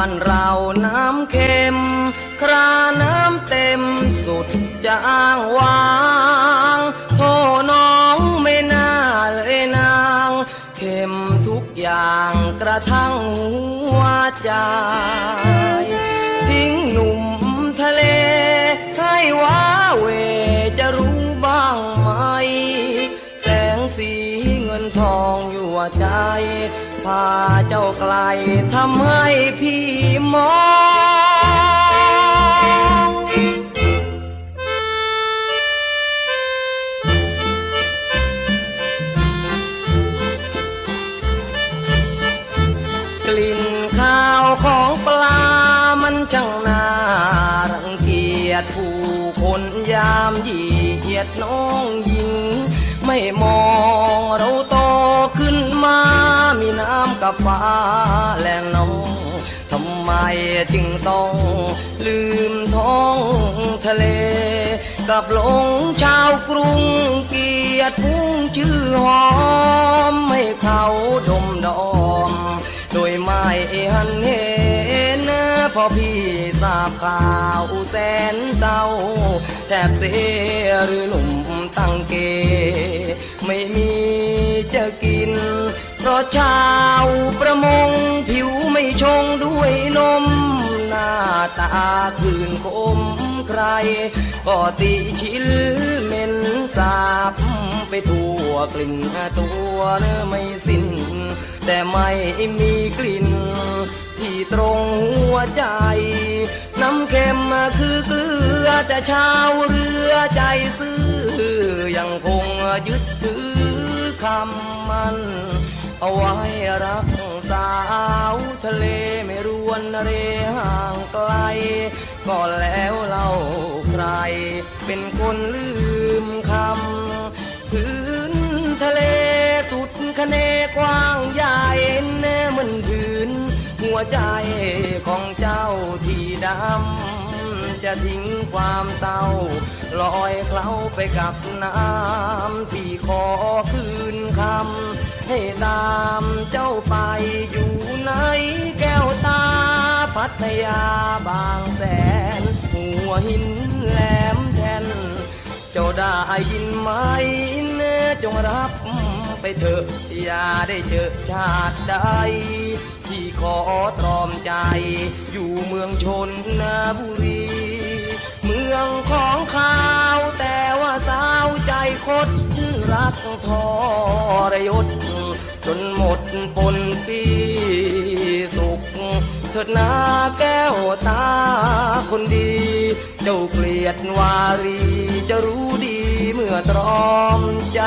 านเราน้ำเค็ม คราน้ำเต็มสุดจะอ้างวางโทน้องไม่น่าเลยนาง เค็มทุกอย่างกระทั่งหัวใจทิ้งหนุ่ม พาเจ้าไกลทำให้พี่มองกลิ่นข้าวของปลามันช่างน่ารังเกียจผู้คนยามยีเหยียดน้องหญิง ไม่มองเรา น้ำกับฟ้าและน้องทำไมจึงต้องลืมท้องทะเล กับหลงชาวกรุงเกียรติพุ่งชื่อหอมไม่เขาดมดอม โดยไม่หันเห็นพอพี่ทราบข่าวแสนเศร้า แทบเสียหรือหนุ่มตั้งเก ไม่มี เพราะชาวประมงผิวไม่ชงด้วยนม หน้าตาคืนคมใคร ก็ติชิลเหม็นสาบไปทั่วกลิ่นตัวเนื้อไม่สิ้น แต่ไม่มีกลิ่น ที่ตรงหัวใจ น้ำเค็มคือเกลือแต่ชาวเรือใจซื่อยังคงยึดถือคำมัน เอาไว้รักสาวทะเลไม่รวนเรห่างไกล ก็แล้วเล่าใคร เป็นคนลืมคำพื้นทะเลสุดคะเนกว้างใหญ่แน่มันพื้นหัวใจของเจ้าที่ดำ จะทิ้งความเศร้าลอยเคล้าไปกับน้ำที่ขอคืนคำให้ตามเจ้าไปอยู่ในแก้วตา พัทยาบางแสน หัวหินแหลมแทนเจ้าได้ยินไหมเนจงรับไปเถอะอย่าได้เจอชาติใดที่ขอตรอมใจ อยู่เมืองชนบุรี เมืองของข้าว แต่ว่าสาวใจคดรักทรยศจนหมดปนปีสุขเถิดนาแก้วตาคนดี เจ้าเกลียดวารีจะรู้ดีเมื่อตรอมใจ